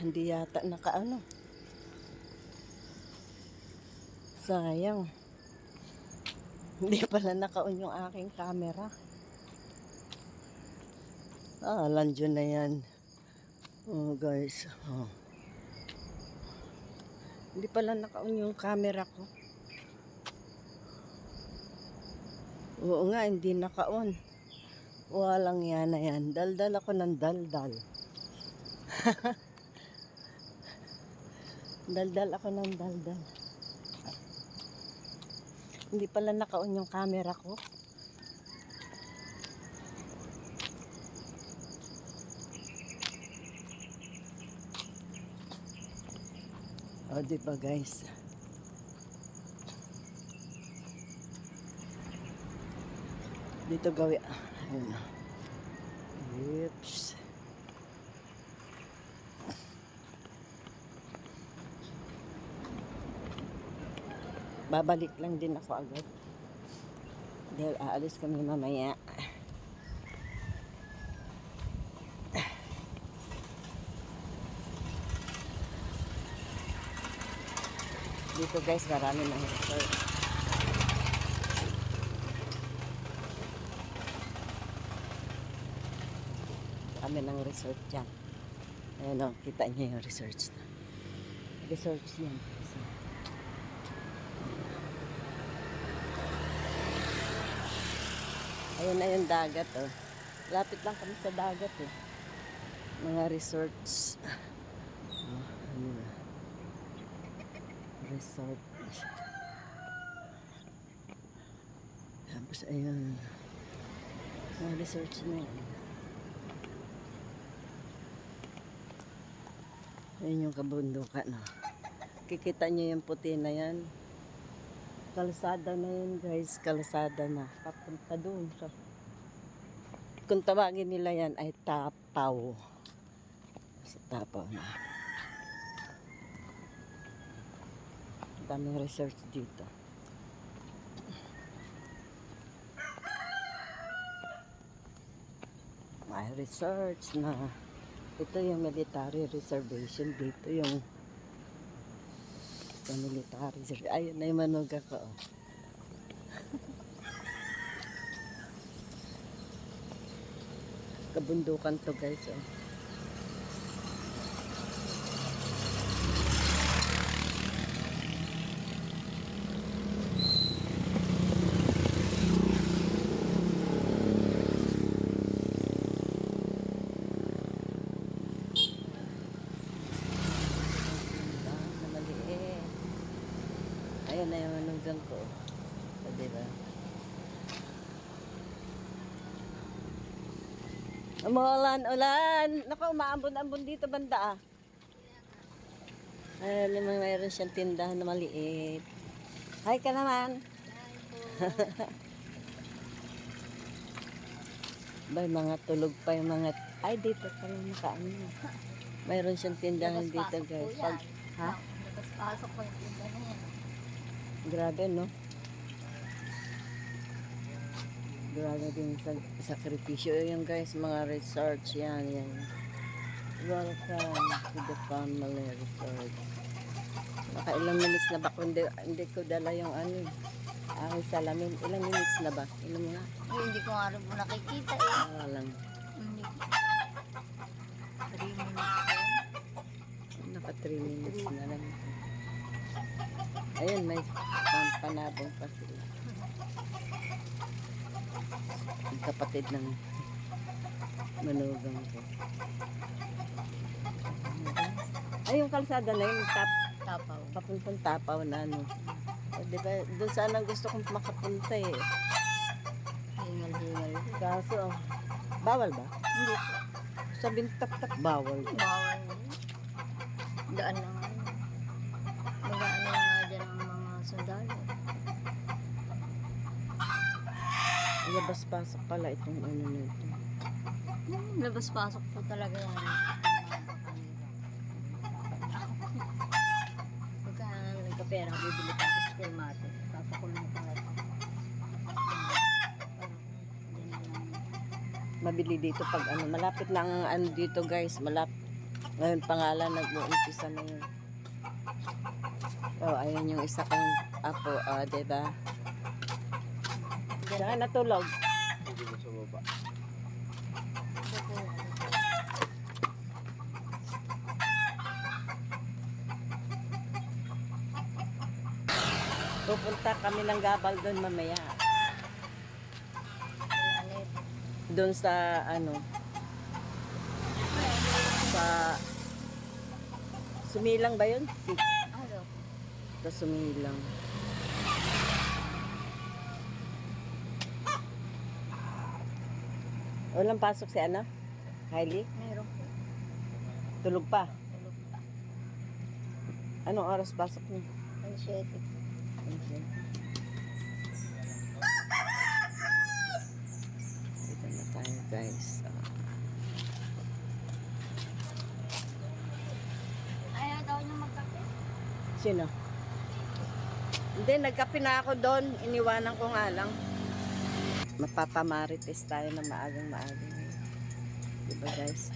hindi yata nakaano. Sayang. Hindi pala naka-on yung aking camera. Ah, landyo na yan. Oh, guys. Oh. Hindi pala naka-on yung camera ko. Oo nga, hindi naka-on. Walang yan na yan. Daldal ako ng daldal. daldal ako ng daldal. Hindi pala naka-on yung camera ko. O, di ba guys? Dito gawi. Ayun. Oops. Babalik lang din ako agad. Dahil aalis kami mamaya. Dito guys, marami ng resort. Kami ng resort dyan. Ayan o, kita niyo yung resorts na. Resorts yan. Ayun na yung dagat oh. Lapit lang kami sa dagat eh. Mga resorts. Oh, ano na. Resort. Tapos ayun. Mga resorts na yan. Ayun yung kabundukan no. Kikita niyo yung puti na yan. Kalsada na yun guys, kalsada na. Papunta doon sa... Kung tawagin nila yan ay tapaw. Sa tapaw na. Daming research dito. May research na ito yung military reservation dito yung sa military reservation. Ayun na yung manuga ko. oh. Kabundukan to guys. Oh. Ah, na maliit. Ayun na yung manugang ko. O, diba? Umulan, ulan. Naku, umaambon-ambon dito banda ah. Ayun, naman mayroon siyang tindahan na maliit. Hi ka naman. Bay, mga tulog pa yung mga... Ay, dito pala nakaano. Mayroon siyang tindahan dito, guys. Pag, ha? Labas-pasok po yung tinda na yan. Grabe, no? Grabe din sa sakripisyo. Yung guys, mga resorts, yan, yan. Welcome to the family resort. Naka ilang minutes na ba kung hindi, hindi ko dala yung ano, eh, aking salamin. Ilang minutes na ba? Ilan mo na? Ay, hindi ko nga rin po nakikita eh. Ah, lang. Hindi. Three minutes po. Naka 3 minutes na lang. Ayun, may pampanabong pa sila. Kapatid ng manugang ko. Ay, yung kalsada na yun, tap, Tapaw. papuntang tapaw na ano. O, di ba, doon sana gusto kong makapunta eh. Hingal-hingal. Kaso, bawal ba? Hindi. Sabihin tak-tak, bawal. Bawal. Daan na nga. Magaan na nga dyan ang mga sundalo. Labas-pasok pala itong ano na ito. Hmm, labas-pasok po talaga yan. Pagka nagkapera, bibili ka sa spermate. Papakulong ka nga. mabili dito pag ano malapit na ang ano dito guys malap Ngayon pangalan, nag-uumpisa na yun. Oh, ayan yung isa kong apo, ah, diba? Diyan natulog. Hindi mo sa baba. Pupunta kami ng gabal doon mamaya. Doon sa, ano, sa, sumilang ba yun? Sa sumilang. Walang pasok si ano? Kylie? Meron po. Tulog pa. Tulog pa. Anong oras pasok niya? Ang siyete. Okay. Dito na tayo guys. Ah, Ayaw daw niya magkape. sino? Hindi, nagkape na ako doon. Iniwanan ko nga lang. Mapapamarites tayo na maagang maagang. Diba guys?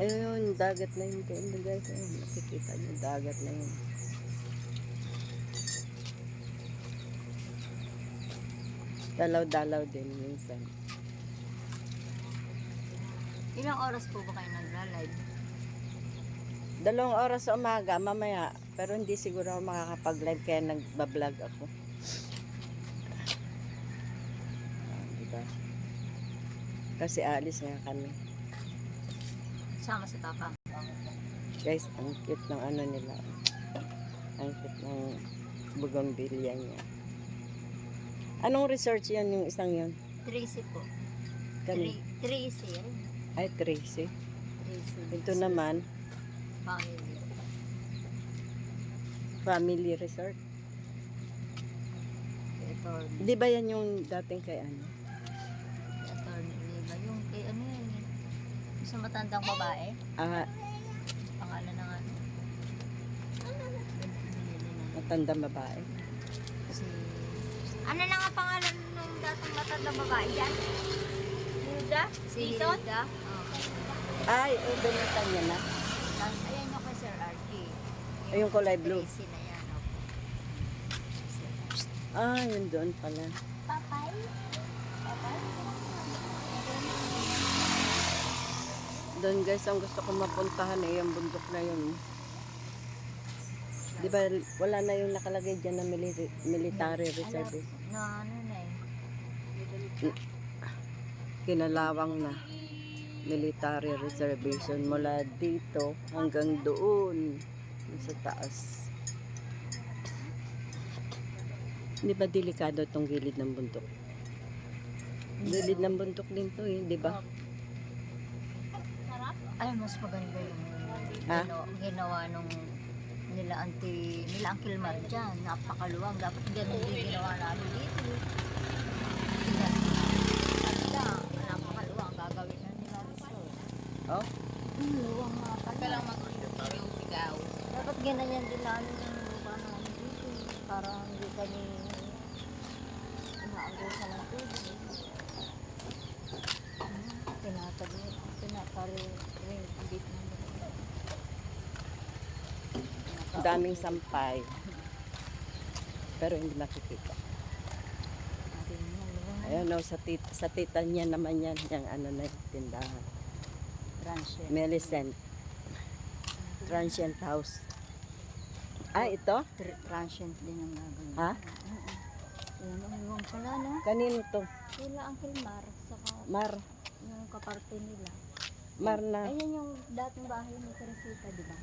Ayun, dagat na yun doon guys. Ayun, makikita niyo, dagat na yun. Dalaw-dalaw din minsan. Ilang oras po ba kayo nagla-live? Dalawang oras sa umaga, mamaya. Pero hindi siguro ako makakapag-live kaya nagbablog ako. Ah, diba? Kasi alis nga kami. Sama sa tapang. Guys, ang cute ng ano nila. Ang cute ng bougainvillea niya. Anong research yan yung isang yun? Tracy po. Three- Tracy. Ay, Tracy. Tracy. Ito naman, Family. family resort. Ito. Di ba yan yung dating kay ano? Sa matandang babae. Ah, Pangalan ng ano. matanda babae. Si... Ano na nga pangalan ng dating matandang babae dyan? Hilda? Si Hilda? Oo. Ay, eh, binitan niya na. Tapos, ayan yung kay Sir RG. Ay, yung kulay blue. Tracy na yan. opo. Ah, yun doon pala. Papay? Papay? Doon guys, ang gusto ko mapuntahan eh, yung bundok na yun. Di ba, wala na yung nakalagay dyan na mili- military reserve. Na ano na eh. Kinalawang na. Military reservation mula dito hanggang doon. Sa taas. Di ba delikado tong gilid ng bundok? Gilid ng bundok din to eh, di ba? Ay, mas maganda yung Ha? ginawa, ginawa nung nila anti nila ang Kilmar dyan. Napakaluwang. Dapat ganun din ginawa namin dito. Ganda. Napakaluwang. Gagawin na nila resort. Oh? Ang luwang nga pala. lang yung sigaw. Dapat ganyan din namin yung lupa namin dito. Para hindi kami umaagusan ng tubig. Ano, Tinatabi, tinatari rin ang bit namin. Ang daming sampay. Pero hindi makikita. Yung. Ayan o, sa, tit sa tita niya naman yan, yung ano na yung tindahan. Transient. Millicent. Transient House. Ah, ito? Tr- transient din ang gagawin. Ha? Ang luwang pala, no? Kanino to? Sila ang Kilmar, saka Mar. yung kaparte nila. Mar na. Ayan yung dating bahay ni Teresita, di ba?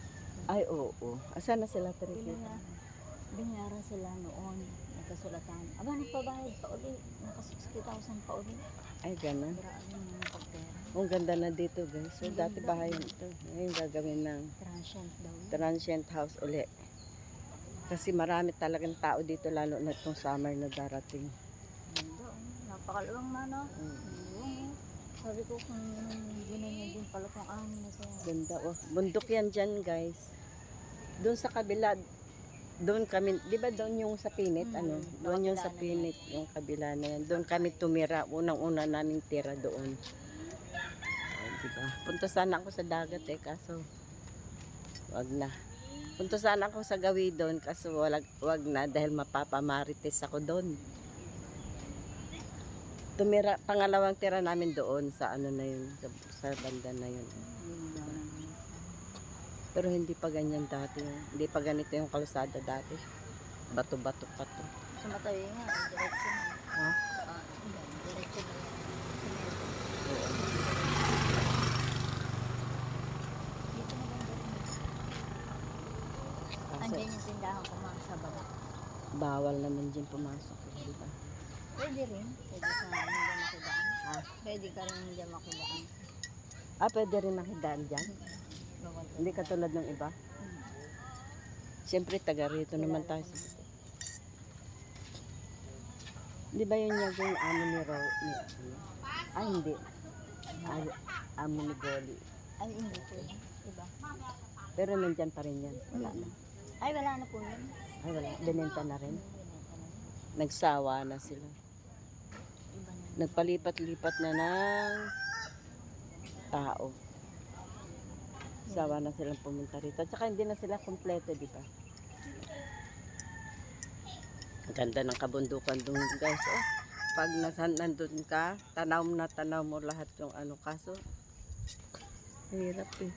Ay, oo. Asan na sila, Teresita? na, binayaran sila noon. Nagkasulatan. Aba, nagpabayad pa uli. Naka 60,000 pa uli. Ay, ganun. Grabe yung pagpera. Ang ganda na dito, guys. So, dati bahay ito. Ngayon gagawin ng Transient daw. transient house uli. Kasi marami talagang tao dito, lalo na itong summer na darating. Ganda, oh. Napakaluwang na, no? Mm. Oh. Sabi ko kung ginanyan din pala kung ano na ito. Ganda, oh. Bundok yan dyan, guys. Doon sa kabila, doon kami, di ba doon yung sa pinit, Mm, ano? Doon yung sa pinit, yung kabila na yan. Doon kami tumira, unang-una naming tira doon. Oh, di ba? Punta sana ako sa dagat eh, kaso Wag na. Punta sana ako sa gawi doon kaso wag, wag na dahil mapapamarites ako doon. Tumira, pangalawang tira namin doon sa ano na yun, sa, sa banda na yun. Pero hindi pa ganyan dati. Hindi pa ganito yung kalsada dati. Bato-bato pa to. Sa matawi nga, diretso na. Ha? Lang Kaso, Andiyan yung tindahan ko mga sa baba. bawal naman dyan pumasok. eh, Di ba? Pwede rin. Pwede ka rin hindi makidaan. Ha? Pwede ka rin hindi makidaan. Ah, pwede rin makidaan dyan. Ka. Hindi katulad ng iba. Siyempre, taga rito naman tayo. Di ba yun yung yung amo ni Ro? Ni, ah, hindi. Ay, amo ni Goli. Ay, hindi po. Diba? Pero nandyan pa rin yan. Wala na. Ay, wala na po yan. Ay, wala. Binenta na rin. Nagsawa na sila. Iba na. Nagpalipat-lipat na ng tao. Sawa na silang pumunta rito. At saka hindi na sila kompleto, di ba? Ganda ng kabundukan doon, guys. Oh, pag nasan nandun ka, tanaw na tanaw mo lahat yung ano. Kaso, hirap eh.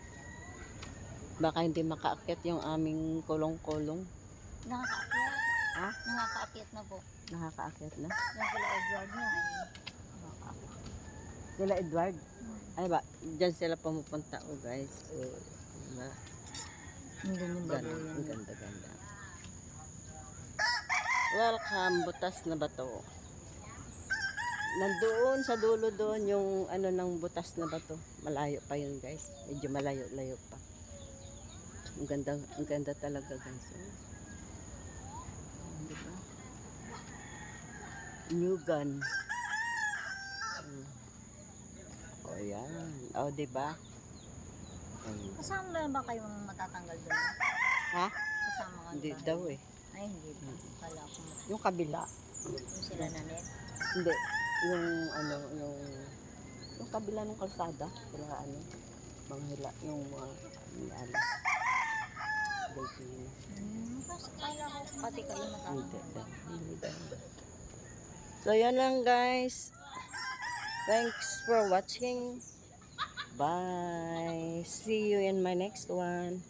Baka hindi makaakyat yung aming kulong-kulong. Nakakaakyat. Ha? Nakakaakyat na po. Nakakaakyat na. Yung pala Edward nga eh. Nakakaakyat. Sila Edward. Ay ba, dyan sila pumupunta oh guys. Oh, diba? Yung Ganda, ang ganda, ganda. Welcome, butas na bato. Nandoon sa dulo doon yung ano ng butas na bato. Malayo pa yun guys. Medyo malayo-layo pa. Ang ganda, ang ganda talaga guys. Oh. Diba? New gun. Mm. Oh, yan. Oh, diba? Ayun. Kasama ba kayong matatanggal doon? Ha? Kasama ka Hindi ba? daw eh. Ay, hindi ba? Kala ko Yung kabila. yung sila na net. Hindi. Yung ano, yung yung kabila ng kalsada. Sila ano, mga hila, yung mga mga ano. Hmm, kala ko pati kayo Hindi matatanggal. Hindi daw. So, yan lang guys. Thanks for watching. Bye. See you in my next one.